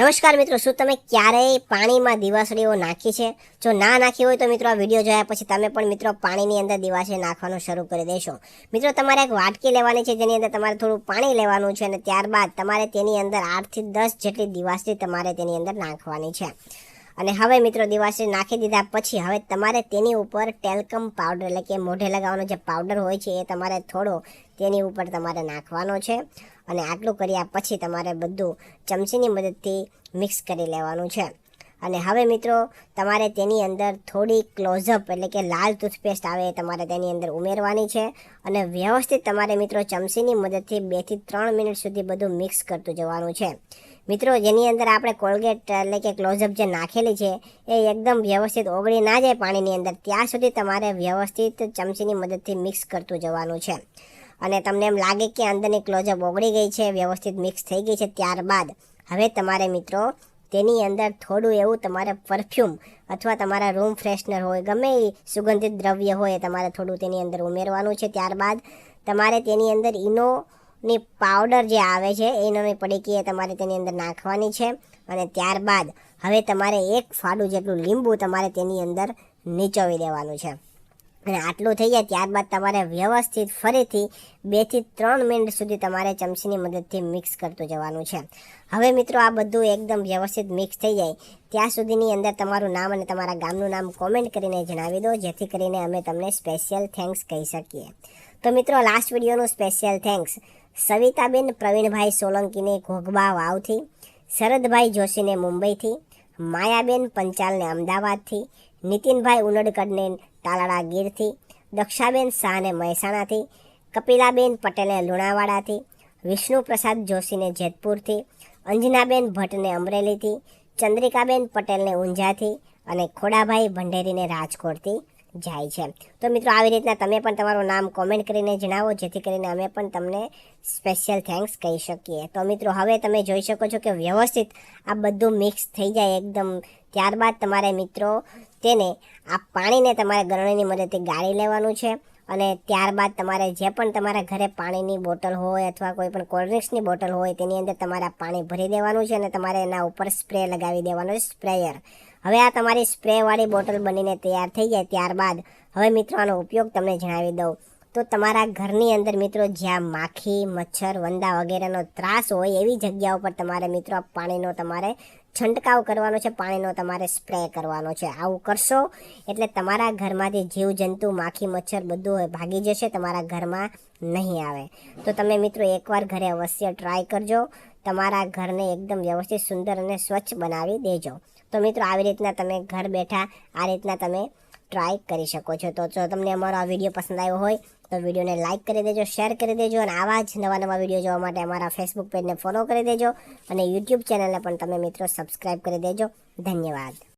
નમસ્કાર મિત્રો, શું તમે ક્યારેય પાણીમાં દિવાસળીઓ નાખી છે? જો ના નાખી હોય તો મિત્રો આ વીડિયો જોયા પછી તમે પણ મિત્રો પાણીની અંદર દિવાસળી નાખવાનું શરૂ કરી દેશો. મિત્રો, તમારે એક વાટકી લેવાની છે જેની અંદર તમારે થોડું પાણી લેવાનું છે અને ત્યારબાદ તમારે તેની અંદર આઠથી દસ જેટલી દિવાસળી તમારે તેની અંદર નાખવાની છે. અને હવે મિત્રો દિવાસળી નાખી દીધા પછી હવે તમારે તેની ઉપર ટેલ્કમ પાવડર એટલે કે મોઢે લગાવવાનો જે પાવડર હોય છે એ તમારે થોડો તેની ઉપર તમારે નાખવાનો છે. અને આટલું કર્યા પછી તમારે બધું ચમચીની મદદથી મિક્સ કરી લેવાનું છે. અને હવે મિત્રો તમારે તેની અંદર થોડી ક્લોઝઅપ એટલે કે લાલ ટૂથપેસ્ટ આવે એ તમારે તેની અંદર ઉમેરવાની છે. અને વ્યવસ્થિત તમારે મિત્રો ચમચીની મદદથી બેથી ત્રણ મિનિટ સુધી બધું મિક્સ કરતું જવાનું છે. મિત્રો, જેની અંદર આપણે કોલગેટ એટલે કે ક્લોઝઅપ જે નાખેલી છે, એ એકદમ વ્યવસ્થિત ઓગળી ના જાય પાણીની અંદર, ત્યાં સુધી તમારે વ્યવસ્થિત ચમચીની મદદથી મિક્સ કરતું જવાનું છે. અને તમને એમ લાગે કે અંદરની ક્લોઝઅપ ઓગળી ગઈ છે, વ્યવસ્થિત મિક્સ થઈ ગઈ છે, ત્યારબાદ હવે તમારે મિત્રો તેની અંદર થોડું એવું તમારે પરફ્યુમ અથવા તમારા રૂમ ફ્રેશનર હોય, ગમે એ સુગંધિત દ્રવ્ય હોય તમારે થોડું તેની અંદર ઉમેરવાનું છે. ત્યારબાદ તમારે તેની અંદર ઈનોની પાવડર જે આવે છે ઈનોની પડીકી એ તમારે તેની અંદર નાખવાની છે. અને ત્યારબાદ હવે તમારે એક ફાડું જેટલું લીંબુ તમારે તેની અંદર નીચોવી દેવાનું છે. અને આટલું થઈ જાય ત્યારબાદ તમારે વ્યવસ્થિત ફરીથી બેથી ત્રણ મિનિટ સુધી તમારે ચમચીની મદદથી મિક્સ કરતું જવાનું છે. હવે મિત્રો આ બધું એકદમ વ્યવસ્થિત મિક્સ થઈ જાય. ત્યાં સુધીની અંદર તમારું નામ અને તમારા ગામનું નામ કોમેન્ટ કરીને જણાવી દો, જેથી કરીને અમે તમને સ્પેશિયલ થેન્ક્સ કહી શકીએ. તો મિત્રો લાસ્ટ વિડીયોનું સ્પેશિયલ થેન્ક્સ સવિતાબેન, પ્રવીણભાઈ સોલંકીને ઘોઘબા વાવથી, શરદભાઈ જોશીને મુંબઈથી, માયાબેન પંચાલને અમદાવાદથી, નીતિનભાઈ ઉનડકડને તાલાળા ગીરથી, દક્ષાબેન શાહને મહેસાણાથી, કપિલાબેન પટેલને લુણાવાડાથી, વિષ્ણુપ્રસાદ જોશીને જેતપુરથી, અંજનાબેન ભટ્ટને અમરેલીથી, ચંદ્રિકાબેન પટેલને ઊંઝાથી અને ખોડાભાઈ ભંડેરીને રાજકોટથી જાય છે. તો મિત્રો, આવી રીતના તમે પણ તમારું નામ કોમેન્ટ કરીને જણાવો, જેથી કરીને અમે પણ તમને સ્પેશિયલ થેન્ક્સ કહી શકીએ. તો મિત્રો, હવે તમે જોઈ શકો છો કે વ્યવસ્થિત આ બધું મિક્સ થઈ જાય એકદમ. ત્યારબાદ તમારે મિત્રો તેને આ પાણીને તમારે ગરણીની મદદથી ગાળી લેવાનું છે અને ત્યારબાદ તમારે જે પણ તમારા ઘરે પાણીની બોટલ હોય અથવા કોઈ પણ કોલ્ડ્રિંક્સની બોટલ હોય, તેની અંદર તમારે પાણી ભરી દેવાનું છે અને તમારે એના ઉપર સ્પ્રે લગાવી દેવાનો છે સ્પ્રેયર હવે આ તમારી સ્પ્રેવાળી બોટલ બનીને તૈયાર થઈ જાય ત્યારબાદ. હવે મિત્રો આનો ઉપયોગ તમને જણાવી દઉં. તો તમારા ઘરની અંદર મિત્રો જ્યાં માખી, મચ્છર, વંદા વગેરેનો ત્રાસ હોય એવી જગ્યા ઉપર તમારે મિત્રો પાણીનો તમારે છંટકાવ કરવાનો છે, પાણીનો તમારે સ્પ્રે કરવાનો છે. આવું કરશો એટલે તમારા ઘરમાંથી જીવજંતુ, માખી, મચ્છર બધું ભાગી જશે, તમારા ઘરમાં નહીં આવે. તો તમે મિત્રો એકવાર ઘરે અવશ્ય ટ્રાય કરજો. તમારા ઘરને એકદમ વ્યવસ્થિત, સુંદર અને સ્વચ્છ બનાવી દેજો. તો મિત્રો આવી રીતના તમે ઘર બેઠા આ રીતના તમે ટ્રાય કરી શકો છો. તો જો તમને અમારો આ વીડિયો પસંદ આવ્યો હોય, તો વિડીયોને લાઇક કરી દેજો શેર કરી દેજો, અને આવા જ નવા નવા વીડિયો જોવા માટે અમારા ફેસબુક પેજને ફોલો કરી દેજો, અને યુટ્યુબ ચેનલને પણ તમે મિત્રો સબસ્ક્રાઈબ કરી દેજો. ધન્યવાદ.